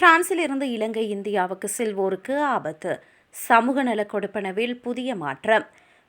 பிரான்சில் இருந்து இலங்கை இந்தியாவுக்கு செல்வோருக்கு ஆபத்து. சமூக நல கொடுப்பனவில் புதிய மாற்றம்.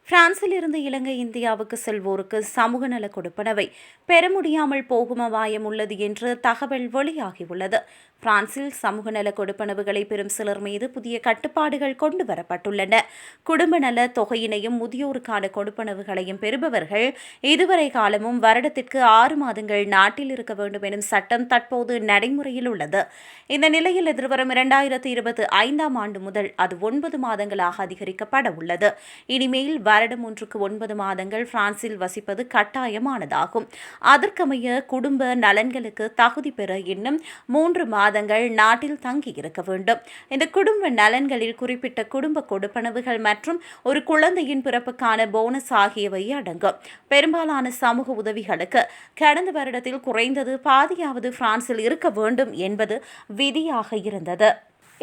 பிரான்சில் இருந்து இலங்கை இந்தியாவுக்கு செல்வோருக்கு சமூக நல கொடுப்பனவை. பெற முடியாமல் போகும் அபாயம் உள்ளது என்று தகவல் வெளியாகியுள்ளது. பிரான்சில் சமூக நல கொடுப்பனவுகளை பெறும் சிலர் மீது புதிய கட்டுப்பாடுகள் கொண்டு வரப்பட்டுள்ளன. குடும்ப நல தொகையினையும் முதியோருக்கான கொடுப்பனவுகளையும் பெறுபவர்கள் இதுவரை காலமும் வருடத்திற்கு ஆறு மாதங்கள் நாட்டில் இருக்க வேண்டும் எனும் சட்டம் தற்போது நடைமுறையில் உள்ளது. இந்த நிலையில் எதிர்வரும் இரண்டாயிரத்து இருபத்தி ஐந்தாம் ஆண்டு முதல் அது ஒன்பது மாதங்களாக அதிகரிக்கப்பட உள்ளது. இனிமேல் வருடம் ஒன்றுக்கு ஒன்பது மாதங்கள் பிரான்சில் வசிப்பது கட்டாயமானதாகும். அதற்கமைய குடும்ப நலன்களுக்கு தகுதி பெற இன்னும் மூன்று மாதங்கள் நாட்டில் தங்கியிருக்க வேண்டும். இந்த குடும்ப நலன்களில் குறிப்பிட்ட குடும்ப கொடுப்பனவுகள் மற்றும் ஒரு குழந்தையின் பிறப்புக்கான போனஸ் ஆகியவை அடங்கும். பெரும்பாலான சமூக உதவிகளுக்கு கடந்த வருடத்தில் குறைந்தது பாதியாவது பிரான்சில் இருக்க வேண்டும் என்பது விதியாக இருந்தது.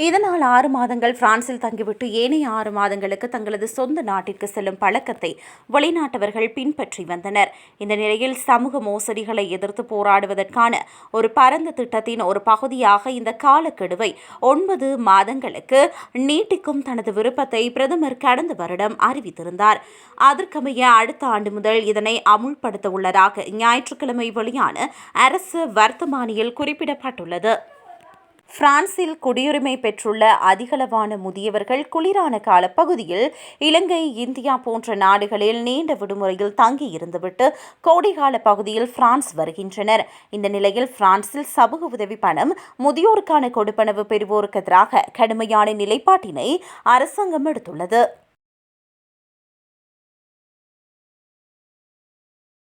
இதனால் ஆறு மாதங்கள் பிரான்சில் தங்கிவிட்டு ஏனைய ஆறு மாதங்களுக்கு தங்களது சொந்த நாட்டிற்கு செல்லும் பழக்கத்தை வெளிநாட்டவர்கள் பின்பற்றி வந்தனர். இந்த நிலையில் சமூக மோசடிகளை எதிர்த்து போராடுவதற்கான ஒரு பரந்த திட்டத்தின் ஒரு பகுதியாக இந்த காலக்கெடுவை ஒன்பது மாதங்களுக்கு நீட்டிக்கும் தனது விருப்பத்தை பிரதமர் கடந்த வருடம் அறிவித்திருந்தார். அதற்கமைய அடுத்த ஆண்டு முதல் இதனை அமுல்படுத்த உள்ளதாக ஞாயிற்றுக்கிழமை வெளியான அரசு வர்த்தமானியில் குறிப்பிடப்பட்டுள்ளது. பிரான்சில் குடியுரிமை பெற்றுள்ள அதிகளவான முதியவர்கள் குளிரான காலப்பகுதியில் இலங்கை இந்தியா போன்ற நாடுகளில் நீண்ட விடுமுறையில் தங்கியிருந்துவிட்டு கோடைகால பகுதியில் பிரான்ஸ் வருகின்றனர். இந்த நிலையில் பிரான்சில் சமூக உதவி பணம் முதியோருக்கான கொடுப்பனவு பெறுவோருக்கு எதிராக கடுமையான நிலைப்பாட்டினை அரசாங்கம் எடுத்துள்ளது.